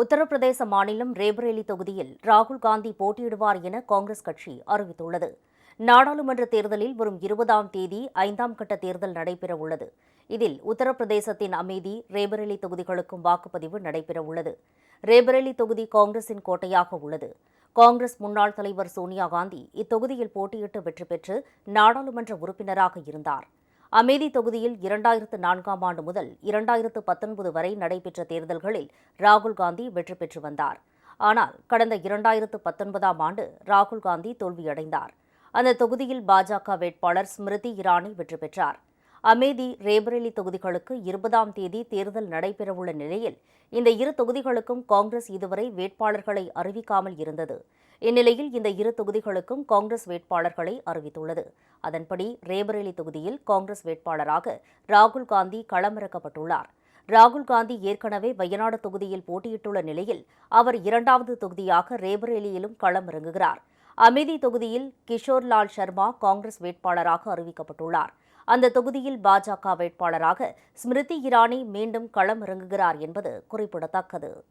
உத்தரப்பிரதேச மாநிலம் ரேபரேலி தொகுதியில் ராகுல் காந்தி போட்டியிடுவார் என காங்கிரஸ் கட்சி அறிவித்துள்ளது. நாடாளுமன்ற தேர்தலில் வரும் இருபதாம் தேதி ஐந்தாம் கட்ட தேர்தல் நடைபெறவுள்ளது இதில் உத்தரப்பிரதேசத்தின் அமேதி ரேபரேலி தொகுதிகளுக்கும் வாக்குப்பதிவு நடைபெறவுள்ளது ரேபரேலி தொகுதி காங்கிரசின் கோட்டையாக உள்ளது. காங்கிரஸ் முன்னாள் தலைவர் சோனியா காந்தி இத்தொகுதியில் போட்டியிட்டு வெற்றி பெற்று நாடாளுமன்ற உறுப்பினராக இருந்தார். அமேதி தொகுதியில் இரண்டாயிரத்து நான்காம் ஆண்டு முதல் இரண்டாயிரத்து பத்தொன்பது வரை நடைபெற்ற தேர்தல்களில் ராகுல் காந்தி வெற்றி பெற்று வந்தார். ஆனால் கடந்த இரண்டாயிரத்து பத்தொன்பதாம் ஆண்டு ராகுல் காந்தி தோல்வியடைந்தார். அந்த தொகுதியில் பாஜக வேட்பாளர் ஸ்மிருதி இரானி வெற்றி பெற்றார். அமேதி ரேபரேலி தொகுதிகளுக்கு இருபதாம் தேதி தேர்தல் நடைபெறவுள்ள நிலையில் இந்த இரு தொகுதிகளுக்கும் காங்கிரஸ் இதுவரை வேட்பாளர்களை அறிவிக்காமல் இருந்தது. இந்நிலையில் இந்த இரு தொகுதிகளுக்கும் காங்கிரஸ் வேட்பாளர்களை அறிவித்துள்ளது. அதன்படி ரேபரேலி தொகுதியில் காங்கிரஸ் வேட்பாளராக ராகுல் காந்தி களமிறக்கப்பட்டுள்ளார். ராகுல் காந்தி ஏற்கனவே வயநாடு தொகுதியில் போட்டியிட்டுள்ள நிலையில் அவர் இரண்டாவது தொகுதியாக ரேபரேலியிலும் களமிறங்குகிறார். அமேதி தொகுதியில் கிஷோர் லால் சர்மா காங்கிரஸ் வேட்பாளராக அறிவிக்கப்பட்டுள்ளார். அந்த தொகுதியில் பாஜக வேட்பாளராக ஸ்மிருதி இரானி மீண்டும் களம் இறங்குகிறார் என்பது குறிப்பிடத்தக்கது.